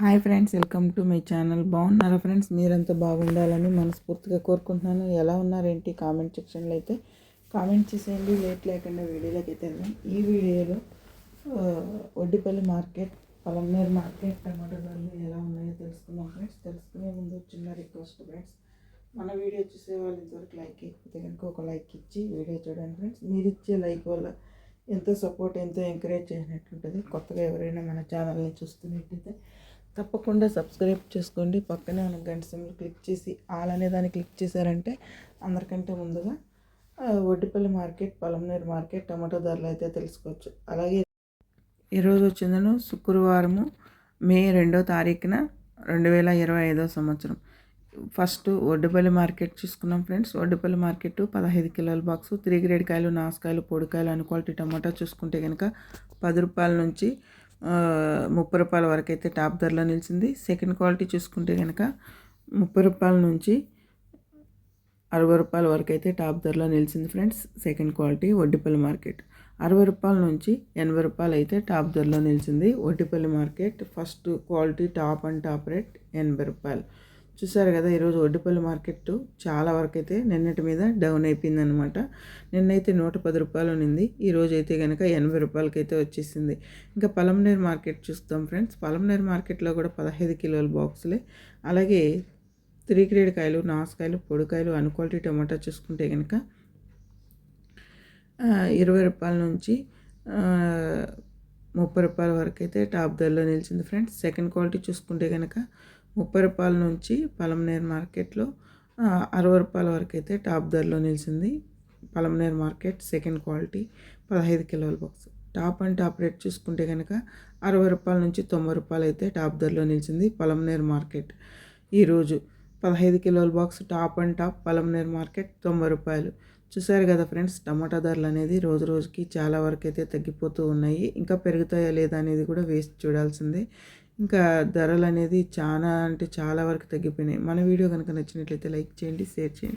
Hi friends welcome to my channel. బాగున్నారా friends? మీరంతా బాగుండాలని మనస్ఫూర్తిగా కోరుకుంటున్నాను. ఎలా ఉన్నారేంటి? కామెంట్ సెక్షన్లో అయితే కామెంట్ చేసేయండి. లేట్ లేకుండా వీడియోలోకి అయితే వెళ్దాం. ఈ వీడియోలో Oddipalli market Palamaneru market tomato ధరలు ఎలా ఉన్నాయో తెలుసుకుందాం ఫ్రెండ్స్. తెలుసుకునే ముందు చిన్న రిక్వెస్ట్ ఫ్రెండ్స్. మన వీడియో చూసే వాళ్ళు ఇంతవరకు లైక్ ఇకపోతే కనుక ఒక లైక్ ఇచ్చి వీడియో చూడండి ఫ్రెండ్స్. మీరు ఇచ్చే లైక్ వల్ల ఎంతో సపోర్ట్ ఎంతో ఎంకరేజ్ చేసినట్టుంటుంది కొత్తగా ఎవరైనా మన ఛానల్ని చూస్తున్నట్టయితే తప్పకుండా సబ్స్క్రైబ్ చేసుకోండి. పక్కనే ఉన్న గంట సింబల్ క్లిక్ చేసి ఆల్ అనే దాన్ని క్లిక్ చేశారంటే అందరికంటే ముందుగా Oddipalli market Palamaneru market tomato ధరలు అయితే తెలుసుకోవచ్చు. అలాగే ఈరోజు వచ్చిందను శుక్రవారము మే రెండో తారీఖున రెండు వేల ఇరవై ఐదో సంవత్సరం. ఫస్ట్ ఒడ్డుపల్లి మార్కెట్ చూసుకున్నాం ఫ్రెండ్స్. ఒడ్డుపల్లి మార్కెట్ పదహైదు కిలోల బాక్స్ త్రీ గ్రేడ్ కాయలు నాసుకాయలు పొడికాయలు అన్ని క్వాలిటీ టమాటా చూసుకుంటే కనుక పది రూపాయల నుంచి ముప్పై రూపాయల వరకు అయితే టాప్ ధరలో నిలిచింది. సెకండ్ క్వాలిటీ చూసుకుంటే కనుక ముప్పై రూపాయల నుంచి అరవై రూపాయల వరకు అయితే టాప్ ధరలో నిలిచింది friends. Second quality Vaddipalli market. అరవై రూపాయల నుంచి ఎనభై రూపాయలు అయితే టాప్ ధరలో నిలిచింది. Vaddipalli market first quality top and top rate ఎనభై రూపాయలు. చూసారు కదా ఈరోజు ఒడ్డుపల్లి మార్కెట్ చాలా వరకు అయితే నిన్నటి మీద డౌన్ అయిపోయింది అనమాట నిన్నైతే నూట పది రూపాయలు ఉన్నింది ఈరోజు అయితే కనుక ఎనభై రూపాయలకి అయితే వచ్చేసింది. ఇంకా పలంనేరు మార్కెట్ చూస్తాం ఫ్రెండ్స్. పలంనేరు మార్కెట్లో కూడా పదహైదు కిలోల బాక్సులే. అలాగే త్రీ గ్రేడ్ కాయలు నాసుకాయలు పొడికాయలు అన్ క్వాలిటీ టమాటా చూసుకుంటే కనుక ఇరవై రూపాయల నుంచి ముప్పై రూపాయల వరకు అయితే టాప్ ధరలో నిలిచింది ఫ్రెండ్స్. సెకండ్ క్వాలిటీ చూసుకుంటే కనుక ముప్పై రూపాయల నుంచి పలంనేర్ మార్కెట్లో అరవై రూపాయల వరకు అయితే టాప్ ధరలో నిలిచింది పలంనేర్ మార్కెట్ సెకండ్ క్వాలిటీ పదహైదు కిలోల box. Top and top rate చూసుకుంటే కనుక అరవై రూపాయల నుంచి తొంభై రూపాయలు అయితే టాప్ ధరలో నిలిచింది పలంనేర్ మార్కెట్. ఈరోజు పదహైదు కిలోల box top and top Palamaner market తొంభై రూపాయలు. చూసారు కదా ఫ్రెండ్స్ టమాటా ధరలు అనేది రోజు రోజుకి చాలా వరకు అయితే తగ్గిపోతూ ఉన్నాయి. ఇంకా పెరుగుతాయా లేదా అనేది కూడా వేసి చూడాల్సిందే. ఇంకా ధరలు అనేది చాలా అంటే చాలా వరకు తగ్గిపోయినాయి. మన వీడియో కనుక నచ్చినట్లయితే లైక్ చేయండి షేర్ చేయండి.